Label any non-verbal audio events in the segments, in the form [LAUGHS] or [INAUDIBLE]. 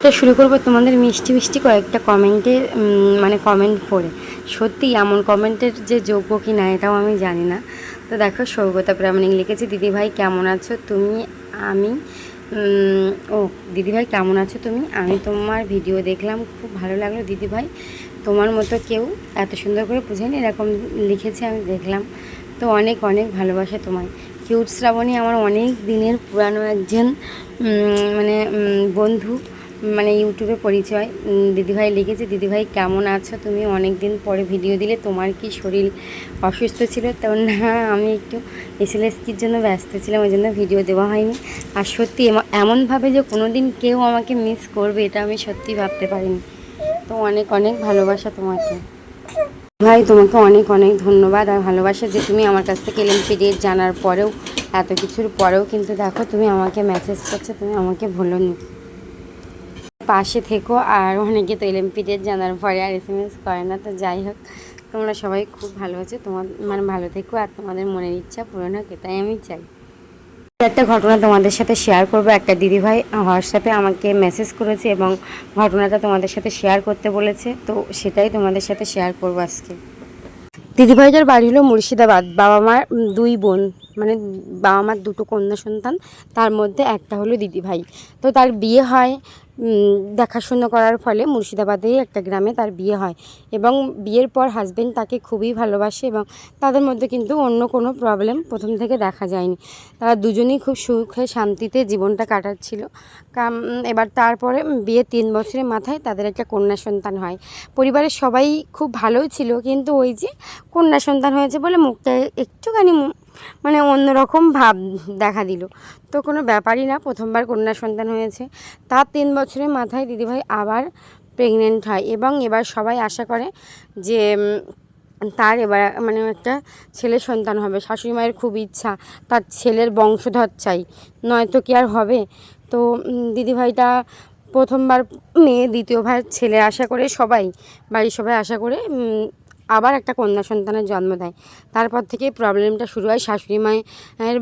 তো শুরু করব তোমাদের মিষ্টি মিষ্টি কয়েকটা কমেন্টে মানে কমেন্ট পড়ে। সত্যি এমন কমেন্টের যে যোগ্য কি না এটাও আমি জানি না। তো দেখো, সৌগতা প্রামাণিক লিখেছে, দিদিভাই কেমন আছো তুমি, আমি? ও, দিদিভাই কেমন আছো তুমি? আমি তোমার ভিডিও দেখলাম, খুব ভালো লাগল। দিদিভাই, তোমার মতো কেউ এত সুন্দর করে বুঝেনি, এরকম লিখেছে, আমি দেখলাম। তো অনেক অনেক ভালোবাসা তোমায়। কিউট শ্রাবণী আমার অনেক দিনের পুরানো একজন মানে বন্ধু। মানে ইউটিউবে পরিচয়। দিদিভাই লিখেছে, দিদিভাই, কেমন আছো? তুমি অনেক দিন পরে ভিডিও দিলে, তোমার কি শরীর অসুস্থ ছিল? তো না, আমি একটু এসএলএসকির জন্য ব্যস্ত ছিলাম, ওই জন্য ভিডিও দেওয়া হয়নি। আর সত্যি এম- এমনভাবে যে কোনো দিন কেউ আমাকে মিস করবে, এটা আমি সত্যি ভাবতে পারিনি। তো অনেক অনেক ভালোবাসা তোমাকে। ভাই, তোমাকে অনেক অনেক ধন্যবাদ আর ভালোবাসা যে তুমি আমার কাছ থেকে এলএম পিরিয়ড জানার পরেও, এত কিছুর পরেও কিন্তু দেখো, তুমি আমাকে মেসেজ করছ, তুমি আমাকে ভুলোনি। পাশে থেকো আর অনেকে তো এলএম পিরিয়ড জানার পরে আর এস এম এস করে না, তো যাই হোক। তোমরা সবাই খুব ভালো আছো, তোমার মানে ভালো থেকো আর তোমাদের মনের ইচ্ছা পূরণ হোক, এটাই আমি চাই। একটা ঘটনা তোমাদের সাথে শেয়ার করব, একটা দিদিভাই হোয়াটসঅ্যাপে আমাকে মেসেজ করেছে এবং ঘটনাটা তোমাদের সাথে শেয়ার করতে বলেছে, তো সেটাই তোমাদের সাথে শেয়ার করব আজকে। দিদিভাইটার বাড়ি হলো মুর্শিদাবাদ, বাবা মার দুই বোন মানে বাবা মার দুটো কন্যা সন্তান, তার মধ্যে একটা হলো দিদিভাই। তো তার বিয়ে হয় দেখাশুনো করার ফলে মুর্শিদাবাদেই একটা গ্রামে তার বিয়ে হয় এবং বিয়ের পর হাজবেন্ড তাকে খুবই ভালোবাসে এবং তাদের মধ্যে কিন্তু অন্য কোনো প্রবলেম প্রথম থেকে দেখা যায়নি। তারা দুজনেই খুব সুখে শান্তিতে জীবনটা কাটাচ্ছিল। এবার তারপরে বিয়ে তিন বছরের মাথায় তাদের একটা কন্যা সন্তান হয়। পরিবারের সবাই খুব ভালোই ছিল, কিন্তু ওই যে কন্যা সন্তান হয়েছে বলে মুখটা একটুখানি মানে অন্যরকম ভাব দেখা দিল। তো কোনো ব্যাপারই না, প্রথমবার কন্যা সন্তান হয়েছে। তার তিন বছরের মাথায় দিদিভাই আবার প্রেগনেন্ট হয় এবং এবার সবাই আশা করে যে তার এবার মানে একটা ছেলে সন্তান হবে। শাশুড়ি মায়ের খুব ইচ্ছা, তার ছেলের বংশধর চাই। নয়তো কি আর হবে? তো দিদিভাইটা প্রথমবার মেয়ে, দ্বিতীয়বার ছেলে আশা করে সবাই, বাড়ির সবাই আশা করে আবার একটা কন্যা সন্তানের জন্ম দেয়। তারপর থেকে প্রবলেমটা শুরু হয় শাশুড়ি মায়ের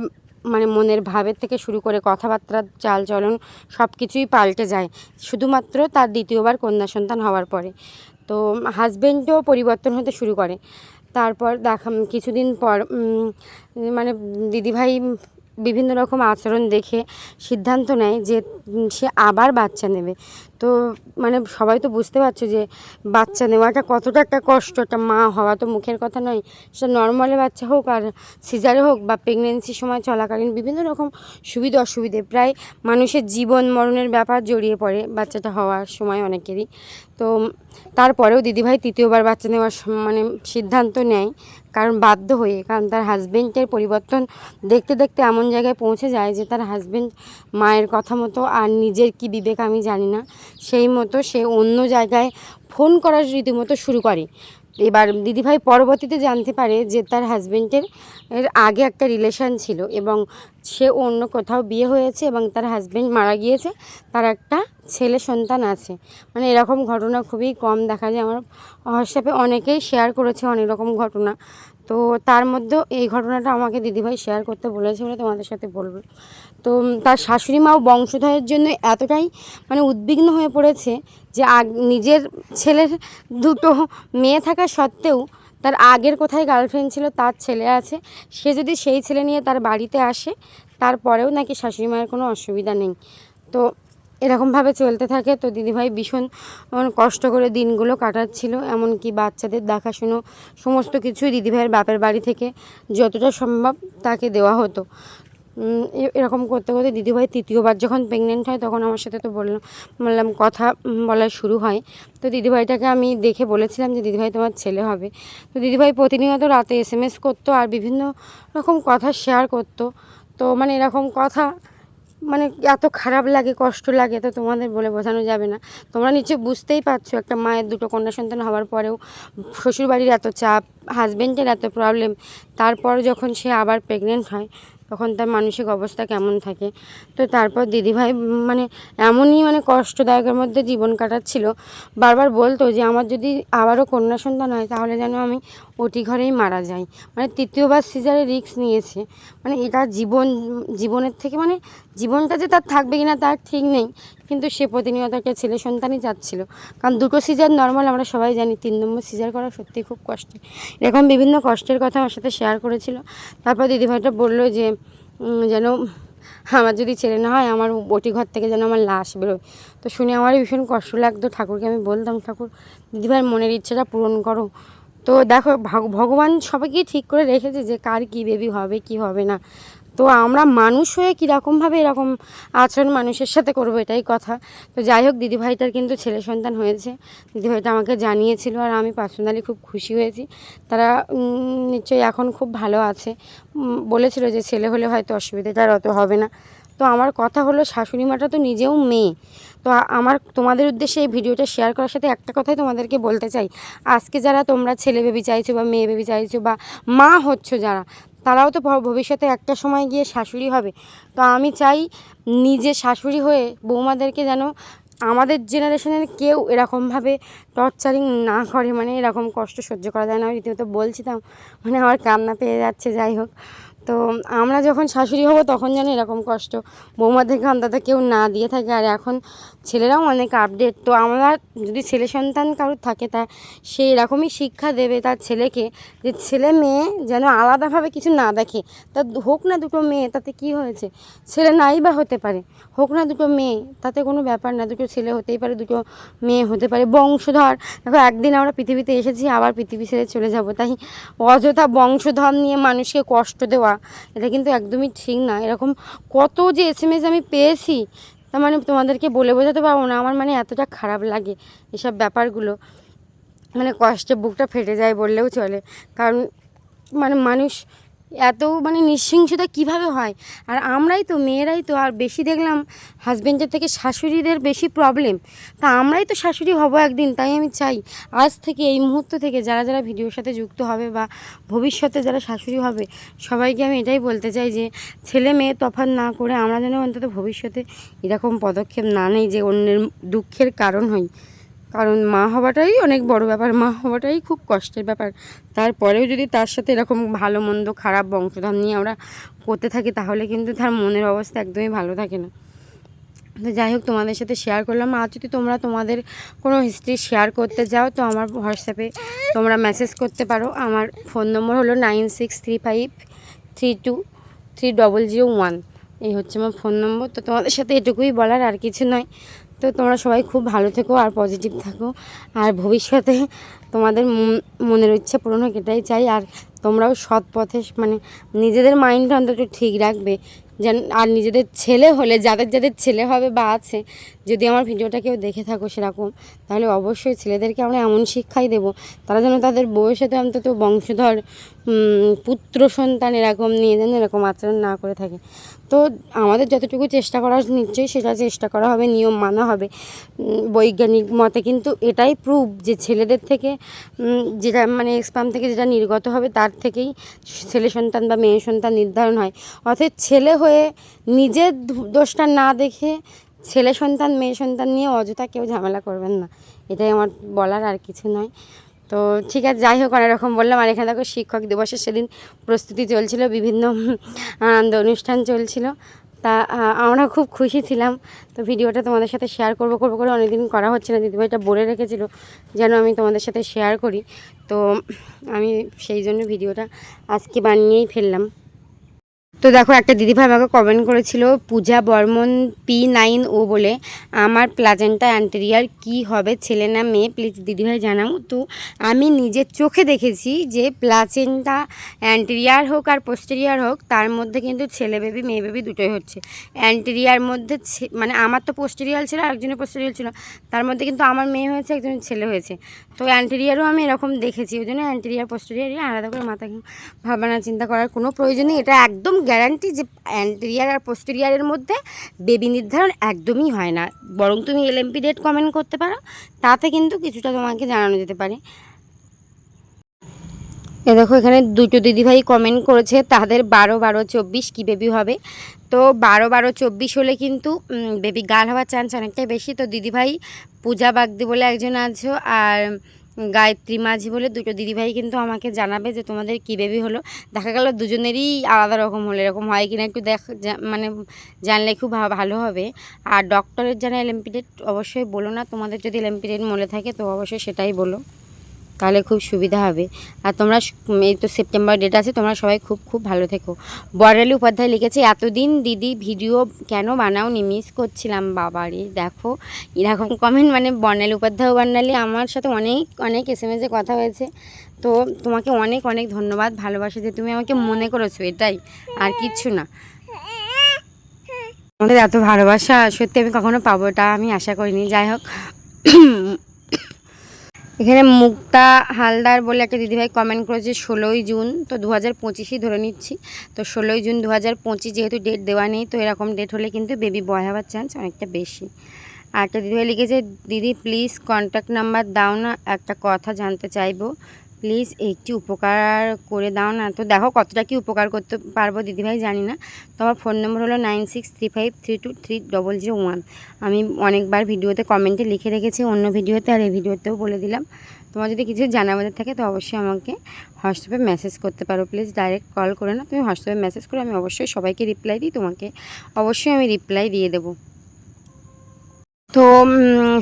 মানে মনের ভাবের থেকে শুরু করে কথাবার্তার চালচলন সব কিছুই পাল্টে যায়। শুধুমাত্র তার দ্বিতীয়বার কন্যা সন্তান হওয়ার পরে। তো হাজব্যান্ডও পরিবর্তন হতে শুরু করে। তারপর দেখা কিছুদিন পর মানে দিদিভাই বিভিন্ন রকম আচরণ দেখে সিদ্ধান্ত নেয় যে সে আবার বাচ্চা নেবে। তো মানে সবাই তো বুঝতে পারছ যে বাচ্চা নেওয়াটা কতটা একটা কষ্ট, একটা মা হওয়া তো মুখের কথা নয়। সেটা নর্মালে বাচ্চা হোক আর সিজারে হোক বা প্রেগনেন্সির সময় চলাকালীন বিভিন্ন রকম সুবিধা অসুবিধে, প্রায় মানুষের জীবন মরণের ব্যাপার জড়িয়ে পড়ে বাচ্চাটা হওয়ার সময় অনেকেরই। তো তারপরেও দিদিভাই তৃতীয়বার বাচ্চা নেওয়ার মানে সিদ্ধান্ত নেয়, কারণ বাধ্য হয়ে, কারণ তার হাজবেন্ডের পরিবর্তন দেখতে দেখতে এমন জায়গায় পৌঁছে যায় যে তার হাজবেন্ড মায়ের কথা মতো আর নিজের কি বিবেক আমি জানি না। সেই মতো সে অন্য জায়গায় ফোন করার রীতিমতো শুরু করে। এবার দিদিভাই পরবর্তীতে জানতে পারে যে তার হাজব্যান্ডের এর আগে একটা রিলেশন ছিল এবং সে অন্য কোথাও বিয়ে হয়েছে এবং তার হাজব্যান্ড মারা গিয়েছে, তার একটা ছেলে সন্তান আছে। মানে এরকম ঘটনা খুবই কম দেখা যায়। আমার হোয়াটসঅ্যাপে অনেকেই শেয়ার করেছে অনেক রকম ঘটনা। তো তার মধ্যেও এই ঘটনাটা আমাকে দিদিভাই শেয়ার করতে বলেছে বলে তোমাদের সাথে বলব। তো তার শাশুড়ি মাও বংশধরের জন্য এতটাই মানে উদ্বিগ্ন হয়ে পড়েছে যে আগ, নিজের ছেলের দুটো মেয়ে থাকা সত্ত্বেও তার আগের কোথায় গার্লফ্রেন্ড ছিল তার ছেলে আছে। সে যদি সেই ছেলে নিয়ে তার বাড়িতে আসে, তারপরেও নাকি শাশুড়ি মায়ের কোনো অসুবিধা নেই। তো এরকমভাবে চলতে থাকে। তো দিদিভাই ভীষণ কষ্ট করে দিনগুলো কাটাচ্ছিল। এমনকি বাচ্চাদের দেখাশুনো সমস্ত কিছুই দিদিভাইয়ের বাপের বাড়ি থেকে যতটা সম্ভব তাকে দেওয়া হতো। এরকম করতে করতে দিদিভাই তৃতীয়বার যখন প্রেগনেন্ট হয় তখন আমার সাথে তো বললাম বললাম, কথা বলা শুরু হয়। তো দিদিভাইটাকে আমি দেখে বলেছিলাম যে, দিদিভাই, তোমার ছেলে হবে। তো দিদিভাই প্রতিনিয়ত রাতে এস এম এস করতো আর বিভিন্ন রকম কথা শেয়ার করতো। তো মানে এরকম কথা মানে এত খারাপ লাগে, কষ্ট লাগে তো তোমাদের বলে বোঝানো যাবে না। তোমরা নিশ্চয়ই বুঝতেই পারছ একটা মায়ের দুটো কন্যা সন্তান হওয়ার পরেও শ্বশুরবাড়ির এত চাপ হাজব্যান্ডের এত প্রবলেম তারপর যখন সে আবার প্রেগনেন্ট হয়, তখন তার মানসিক অবস্থা কেমন থাকে? তো তারপর দিদিভাই মানে এমনই মানে কষ্টদায়কের মধ্যে জীবন কাটাচ্ছিল। বারবার বলতো যে, আমার যদি আবারও কন্যা সন্তান হয়, তাহলে যেন আমি ওটি ঘরেই মারা যাই। মানে তৃতীয়বার সিজারে রিস্ক নিয়েছে। মানে এটা জীবন, জীবনের থেকে মানে জীবনটা যে তার থাকবে কি না তার ঠিক নেই। কিন্তু সে প্রতিনিয়ত একটা ছেলে সন্তানই চাচ্ছিল। কারণ দুটো সিজার নর্মাল আমরা সবাই জানি, তিন নম্বর সিজার করা সত্যিই খুব কষ্টের। এরকম বিভিন্ন কষ্টের কথা আমার সাথে শেয়ার করেছিল। তারপর দিদিভাইটা বলল যে যেন আমার যদি ছেলে না হয়, আমার বটি ঘর থেকে যেন আমার লাশ বেরোয়। তো শুনে আমার ভীষণ কষ্ট লাগতো ঠাকুরকে, আমি বলতাম, ঠাকুর, দিদিভাইয়ের মনের ইচ্ছাটা পূরণ করো। তো দেখো ভগবান সবাইকে ঠিক করে রেখেছে যে, কার কী বেবি হবে, কি হবে না। তো আমরা মানুষ হয়ে কীরকমভাবে এরকম আচরণ মানুষের সাথে করব এটাই কথা। তো যাই হোক, দিদিভাইটার কিন্তু ছেলে সন্তান হয়েছে। দিদিভাইটা আমাকে জানিয়েছিল আর আমি পার্সোনালি খুব খুশি হয়েছি। তারা নিশ্চয়ই এখন খুব ভালো আছে। বলেছিল যে ছেলে হলে হয়তো অসুবিধাটা আর অত হবে না। তো আমার কথা হলো শাশুড়ি মাটা তো নিজেও মেয়ে। তো আমার, তোমাদের উদ্দেশ্যে এই ভিডিওটা শেয়ার করার সাথে একটা কথাই তোমাদেরকে বলতে চাই। আজকে যারা তোমরা ছেলে বেবি চাইছো বা মেয়ে বেবি চাইছো বা মা হচ্ছ যারা তারাও তো ভবিষ্যতে একটা সময় গিয়ে শাশুড়ি হবে। তো আমি চাই নিজে শাশুড়ি হয়ে বৌমাদেরকে যেন আমাদের জেনারেশনের কেউ এরকমভাবে টর্চারিং না করে মানে এরকম কষ্ট সহ্য করা যায় না। আমি রীতিমতো বলছিলাম মানে আমার কান্না পেয়ে যাচ্ছে, যাই হোক। তো আমরা যখন শাশুড়ি হব তখন যেন এরকম কষ্ট। বৌমাদেরকে অন্তত কেউ না দিয়ে থাকে। আর এখন ছেলেরাও অনেক আপডেট তো আমরা যদি ছেলে সন্তান কারোর থাকে তা সে এরকমই শিক্ষা দেবে তার ছেলেকে যে ছেলে মেয়ে যেন আলাদাভাবে কিছু না দেখে। তা হোক না দুটো মেয়ে, তাতে কি হয়েছে? ছেলে নাই বা হতে পারে। হোক না দুটো মেয়ে, তাতে কোনো ব্যাপার না। দুটো ছেলে হতেই পারে, দুটো মেয়ে হতে পারে। বংশধর, দেখো একদিন আমরা পৃথিবীতে এসেছি, আবার পৃথিবী ছেড়ে চলে যাব। তাই অযথা বংশধর নিয়ে মানুষকে কষ্ট দেওয়া এটা কিন্তু একদমই ঠিক না। এরকম কত যে এস এম এস আমি পেয়েছি, তার মানে তোমাদেরকে বলে বোঝাতে পারব না। আমার মানে এতটা খারাপ লাগে এসব ব্যাপারগুলো। মানে কষ্টে বুকটা ফেটে যায় বললেও চলে। কারণ মানে মানুষ এত মানে নিঃসিংসতা কীভাবে হয়? আর আমরাই তো, মেয়েরাই তো, আর বেশি দেখলাম হাজব্যান্ডের থেকে শাশুড়িদের বেশি প্রবলেম তা আমরাই তো শাশুড়ি হব একদিন, তাই আমি চাই আজ থেকে, এই মুহূর্ত থেকে যারা যারা ভিডিওর সাথে যুক্ত হবে বা ভবিষ্যতে যারা শাশুড়ি হবে, সবাইকে আমি এটাই বলতে চাই যে ছেলে মেয়ে তফাৎ না করে আমরা যেন অন্তত ভবিষ্যতে এরকম পদক্ষেপ না নেই যে অন্যের দুঃখের কারণ হই। কারণ মা হওয়াটাই অনেক বড় ব্যাপার, মা হওয়াটাই খুব কষ্টের ব্যাপার। তারপরেও যদি তার সাথে এরকম ভালো, মন্দ, খারাপ বংশধর নিয়ে আমরা করতে থাকি, তাহলে কিন্তু তার মনের অবস্থা একদমই ভালো থাকে না। তো যাই হোক, তোমাদের সাথে শেয়ার করলাম। আর যদি তোমরা তোমাদের কোনো হিস্ট্রি শেয়ার করতে যাও, তো আমার হোয়াটসঅ্যাপে তোমরা মেসেজ করতে পারো। আমার ফোন নম্বর হলো nine six three five three two three double zero one এই হচ্ছে আমার ফোন নম্বর তো তোমাদের সাথে এটুকুই বলার আর কিছু নয়। তো তোমরা সবাই খুব ভালো থেকো আর পজিটিভ থাকো। আর ভবিষ্যতে তোমাদের মন- মনের ইচ্ছা পূরণ হোক, এটাই চাই। আর তোমরাও সৎ পথে মানে নিজেদের মাইন্ডটা অন্তত ঠিক রাখবে। যেন, আর নিজেদের ছেলে হলে, যাদের যাদের ছেলে হবে বা আছে, যদি আমার ভিডিওটা কেউ দেখে থাকো সেরকম, তাহলে অবশ্যই ছেলেদেরকে আমরা এমন শিক্ষাই দেব। তারা যেন তাদের বউয়ের সাথে অন্তত বংশধর পুত্র সন্তান এরকম নিয়ে যেন এরকম আচরণ না করে থাকে। তো আমাদের যতটুকু চেষ্টা করা নিশ্চয়ই সেটা চেষ্টা করা হবে, নিয়ম মানা হবে। বৈজ্ঞানিক মতে কিন্তু এটাই প্রুফ যে ছেলেদের থেকে যেটা মানে এক্সপাম থেকে যেটা নির্গত হবে, তার থেকেই ছেলে সন্তান বা মেয়ে সন্তান নির্ধারণ হয়। অর্থাৎ ছেলে হয়ে নিজের ধু- দোষটা না দেখে ছেলে সন্তান, মেয়ে সন্তান নিয়ে অযথা কেউ ঝামেলা করবেন না। এটাই আমার বলার আর কিছু নয়। তো ঠিক আছে, যাই হোক অনেক রকম বললাম। আর এখানে দেখো, শিক্ষক দিবসের সেদিন প্রস্তুতি চলছিল, বিভিন্ন [LAUGHS] আনন্দ অনুষ্ঠান চলছিল। তা আমরা খুব খুশি ছিলাম। তো ভিডিওটা তোমাদের সাথে শেয়ার করব করব, করে অনেকদিন করা হচ্ছে না। দিদিভাইটা বলে রেখেছিল যেন আমি তোমাদের সাথে শেয়ার করি। তো আমি সেই জন্য ভিডিওটা আজকে বানিয়েই ফেললাম। তো দেখো, একটা দিদিভাই আমাকে কমেন্ট করেছিল, পূজা বর্মন পি নাইন ও বলে, আমার প্লাজেন্টা অ্যান্টেরিয়ার কি হবে, ছেলে না মেয়ে? প্লিজ দিদিভাই জানাও। তো আমি নিজের চোখে দেখেছি যে প্লাজেন্টা অ্যান্টেরিয়ার হোক আর পোস্টেরিয়ার হোক, তার মধ্যে কিন্তু ছেলে বেবি মেয়ে বেবি দুটোই হচ্ছে। অ্যান্টেরিয়ার মধ্যে মানে আমার তো পোস্টেরিয়াল ছিল একজনের পোস্টেরিয়াল ছিল। তার মধ্যে কিন্তু আমার মেয়ে হয়েছে, একজনের ছেলে হয়েছে। তো অ্যান্টেরিয়ারও আমি এরকম দেখেছি, ওই জন্য অ্যান্টেরিয়ার পোস্টেরিয়ার আলাদা করে মাথা ভাবনা চিন্তা করার কোনো প্রয়োজন নেই। এটা একদম গ্যারান্টি যে অ্যান্টেরিয়ার আর পোস্টেরিয়ারের মধ্যে বেবি নির্ধারণ একদমই হয় না। বরং তুমি এলএমপি ডেট কমেন্ট করতে পারো, তাতে কিন্তু কিছুটা তোমাকে জানানো যেতে পারে। এ দেখো, এখানে দুটো দিদিভাই কমেন্ট করেছে, তাদের বারো বারো চব্বিশ কী বেবি হবে? তো বারো বারো চব্বিশ হলে কিন্তু বেবি গাল হওয়ার চান্স অনেকটাই বেশি। তো দিদিভাই পূজা বাগদি বলে একজন আছো, আর গায়ত্রী মাঝি বলে দুটো দিদিভাই কিন্তু আমাকে জানাবে যে তোমাদের কী বেবি হলো। দেখা গেল দুজনেরই আলাদা রকম হলো, এরকম হয় কি না একটু দেখ মানে জানলে খুব ভালো হবে। আর ডক্টরের জানা এলএমপিডেট অবশ্যই বলো না, তোমাদের যদি এলএমপিডেট মনে থাকে তো অবশ্যই সেটাই বলো। তাহলে খুব সুবিধা হবে। আর তোমরা এই তো সেপ্টেম্বর ডেট আছে, তোমরা সবাই খুব খুব ভালো থেকো। বর্ণালী উপাধ্যায় লিখেছে, এতদিন দিদি ভিডিও কেন বানাওনি? মিস করছিলাম, বাবারে, দেখো। এরকম কমেন্ট মানে বর্ণালী উপাধ্যায় বর্ণালী, আমার সাথে অনেক অনেক এস এম এসে কথা হয়েছে। তো তোমাকে অনেক অনেক ধন্যবাদ, ভালোবাসা যে তুমি আমাকে মনে করেছ, এটাই, আর কিচ্ছু না। আমাদের এত ভালোবাসা, সত্যি আমি কখনো পাবো এটা আমি আশা করিনি। যাই হোক এখানে মুক্তা হালদার বলে একটা দিদিভাই কমেন্ট করেছে ষোলোই জুন, তো দু হাজার পঁচিশই ধরে নিচ্ছি। তো ষোলোই জুন দু হাজার পঁচিশ যেহেতু ডেট দেওয়া নেই, তো এরকম ডেট হলে কিন্তু বেবি বয় হওয়ার চান্স অনেকটা বেশি। আর একটা দিদিভাই লিখেছে, দিদি প্লিজ কন্ট্যাক্ট নাম্বার দাও না, একটা কথা জানতে চাইব। প্লিজ একটি উপকার করে দাও না। তো দেখো কতটা কি উপকার করতে পারব দিদিভাই জানি না। তো আমার ফোন নম্বর হলো nine six three five three two three double zero one. আমি অনেকবার ভিডিওতে কমেন্টে লিখে রেখেছি, অন্য ভিডিওতে আর এই ভিডিওতেও বলে দিলাম। তোমার যদি কিছু জানাবাদের থাকে তো অবশ্যই আমাকে হোয়াটসঅ্যাপে মেসেজ করতে পারো। প্লিজ ডাইরেক্ট কল করে না তুমি হোয়াটসঅ্যাপে মেসেজ করো, আমি অবশ্যই সবাইকে রিপ্লাই দিই। তোমাকে অবশ্যই আমি রিপ্লাই দিয়ে দেবো। তো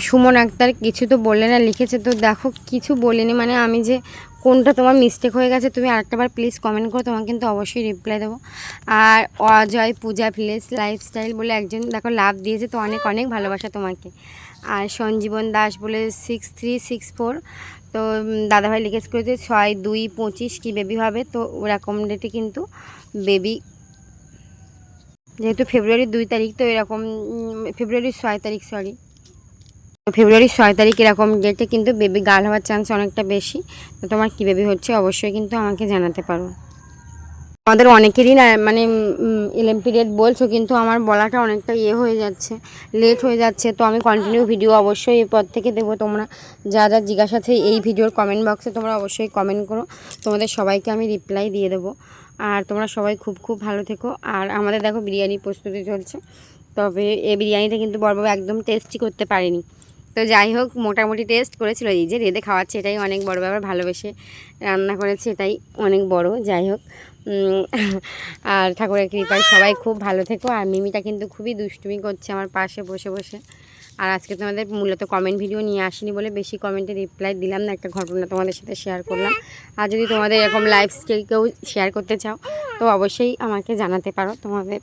সুমন আক্তার কিছু তো বললে না, লিখেছে। তো দেখো, কিছু বলিনি। মানে আমি যে কোনটা তোমার মিস্টেক হয়ে গেছে, তুমি আরেকটাবার প্লিজ কমেন্ট করো, তোমাকে কিন্তু অবশ্যই রিপ্লাই দেবো। আর অজয় পূজা ভিলেজ লাইফস্টাইল বলে একজন দেখো লাভ দিয়েছে, তো অনেক অনেক ভালোবাসা তোমাকে। আর সঞ্জীবন দাস বলে সিক্স থ্রি সিক্স ফোর তো দাদাভাই লিখেজ করেছে ছয় দুই পঁচিশ, কি বেবি হবে? তো ওরকম ডেটে কিন্তু বেবি যেহেতু ফেব্রুয়ারির দুই তারিখ, তো এরকম ফেব্রুয়ারির ছয় তারিখ সরি ফেব্রুয়ারির ছয় তারিখ এরকম ডেটে কিন্তু বেবি গার্ল হওয়ার চান্স অনেকটা বেশি। তো তোমার কী বেবি হচ্ছে অবশ্যই কিন্তু আমাকে জানাতে পারো। আমাদের অনেকেরই না মানে এলএম পিরিয়ড বলছো, কিন্তু আমার বলাটা অনেকটা ইয়ে হয়ে যাচ্ছে লেট হয়ে যাচ্ছে। তো আমি কন্টিনিউ ভিডিও অবশ্যই এরপর থেকে দেবো। তোমরা যা যা জিজ্ঞাসা আছে এই ভিডিওর কমেন্ট বক্সে তোমরা অবশ্যই কমেন্ট করো। তোমাদের সবাইকে আমি রিপ্লাই দিয়ে দেবো। আর তোমরা সবাই খুব খুব ভালো থেকো। আর আমাদের দেখো বিরিয়ানি প্রস্তুতি চলছে। তবে এই বিরিয়ানিটা কিন্তু বড়বাবু একদম টেস্টি করতে পারেনি। তো যাই হোক, মোটামুটি টেস্ট করেছিল। এই যে রেঁধে খাওয়াচ্ছে, এটাই অনেক বড় ব্যাপার ভালোবেসে রান্না করেছে, এটাই অনেক বড়, যাই হোক। আর ঠাকুরের কৃপায় সবাই খুব ভালো থেকো। আর মিমিটা কিন্তু খুবই দুষ্টুমি করছে আমার পাশে বসে বসে। আর আজকে তোমাদের মূলত কমেন্ট ভিডিও নিয়ে আসিনি বলে বেশি কমেন্টে রিপ্লাই দিলাম না, একটা ঘটনা তোমাদের সাথে শেয়ার করলাম। আর যদি তোমাদের এরকম লাইফ স্কিল কেউ শেয়ার করতে চাও, তো অবশ্যই আমাকে জানাতে পারো। তোমাদের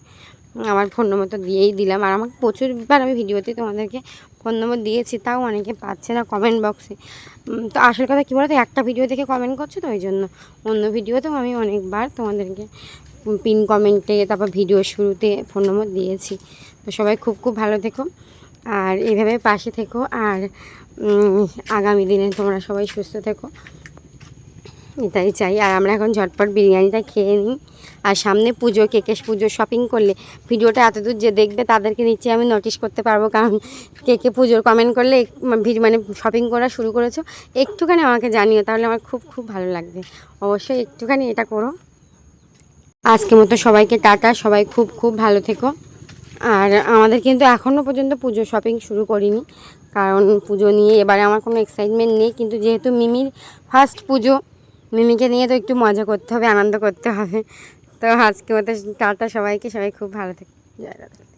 আমার ফোন নম্বর তো দিয়েই দিলাম। আর আমাকে প্রচুরবার আমি ভিডিওতে তোমাদেরকে ফোন নম্বর দিয়েছি, তাও অনেকে পাচ্ছে না কমেন্ট বক্সে তো আসল কথা কী বলো তো একটা ভিডিও থেকে কমেন্ট করছ তো ওই জন্য অন্য ভিডিওতেও আমি অনেকবার তোমাদেরকে পিন কমেন্টে তারপর ভিডিও শুরুতে ফোন নম্বর দিয়েছি। তো সবাই খুব খুব ভালো থেকো। আর এইভাবে পাশে থেকো আর আগামী দিনে তোমরা সবাই সুস্থ থেকো। এটাই চাই। আর আমরা এখন ঝটপট বিরিয়ানিটা খেয়ে নিই। আর সামনে পুজো কেকেশ পুজো শপিং করলে ভিডিওটা এতদূর যে দেখবে তাদেরকে নিচে আমি নোটিশ করতে পারব। কারণ কেকে পুজোর কমেন্ট করলে মানে শপিং করা শুরু করেছ, একটুখানি আমাকে জানিও, তাহলে আমার খুব খুব ভালো লাগবে। অবশ্যই একটুখানি এটা করো। আজকের মতো সবাইকে টাটা। সবাই খুব খুব ভালো থেকো। আর আমাদের কিন্তু এখনও পর্যন্ত পুজো শপিং শুরু করিনি। কারণ পুজো নিয়ে এবারে আমার কোনো এক্সাইটমেন্ট নেই। কিন্তু যেহেতু মিমির ফার্স্ট পুজো, মিমিকে নিয়ে তো একটু মজা করতে হবে, আনন্দ করতে হবে। তো আজকে মতো টাটা সবাইকে। সবাই খুব ভালো থাকে জয়